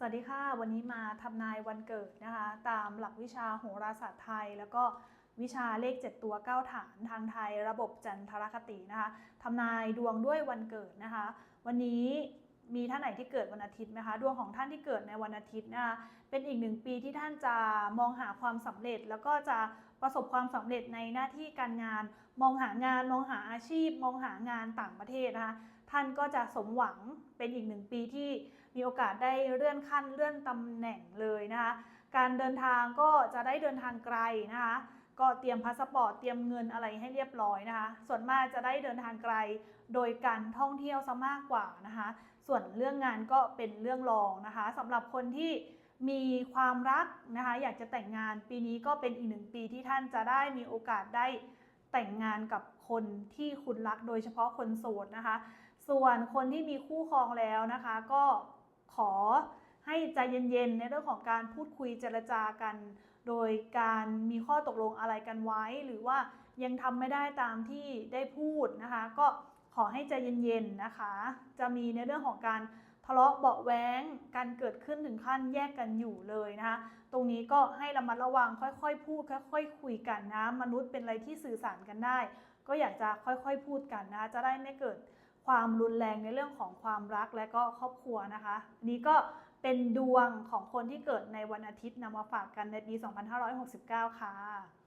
สวัสดีค่ะ วันนี้มาทำนายวันเกิดนะคะ ตามหลักวิชาโหราศาสตร์ไทย แล้วก็วิชาเลข 7 ตัว 9 ฐานทางไทย ระบบจันทรคตินะคะทำนายดวงด้วยวันเกิดนะคะ วันนี้ มีท่านไหนที่เกิดวันอาทิตย์ไหมคะดวงของท่านที่เกิดในวันอาทิตย์นะคะเป็นอีกหนึ่งปีที่ท่านจะมองหาความสำเร็จ แล้วก็จะประสบความสำเร็จในหน้าที่การงาน มองหางาน มองหาอาชีพ มองหางานต่างประเทศนะคะท่านก็จะสมหวังเป็นอีกหนึ่งปีที่มีโอกาสได้เลื่อนขั้นเลื่อนตำแหน่งเลยนะคะการเดินทางก็จะได้เดินทางไกลนะคะ ก็เตรียมพาสปอร์ตเตรียมเงินอะไรให้เรียบร้อยนะคะ ส่วนมากจะได้เดินทางไกลโดยการท่องเที่ยวซะมากกว่านะคะ ส่วนเรื่องงานก็เป็นเรื่องรองนะคะสำหรับคนที่มีความรักนะคะ อยากจะแต่งงานปีนี้ก็เป็นอีกหนึ่งปีที่ท่านจะได้มีโอกาสได้แต่งงานกับคนที่คุณรักโดยเฉพาะคนโสดนะคะ ส่วนคนที่มีคู่ครองแล้วนะคะ ก็ขอ ให้ใจเย็นๆในเรื่องของการพูดคุยเจรจากัน โดยการมีข้อตกลงอะไรกันไว้ หรือว่ายังทำไม่ได้ตามที่ได้พูดนะคะ ก็ขอให้ใจเย็นๆนะคะ จะมีในเรื่องของการทะเลาะเบาแว้งการเกิดขึ้นถึงขั้นแยกกันอยู่เลยนะคะ ตรงนี้ก็ให้ระมัดระวังค่อยๆ พูด ค่อย ๆ คุยกันนะ มนุษย์เป็นอะไรที่สื่อสารกันได้ ก็อยากจะค่อยๆ พูดกันนะคะจะได้ไม่เกิดความรุนแรงในเรื่องของความรักและก็ครอบครัวนะคะนนี้ก็ เป็นดวงของคนที่เกิดในวันอาทิตย์นำมาฝากกันในปี 2569 ค่ะ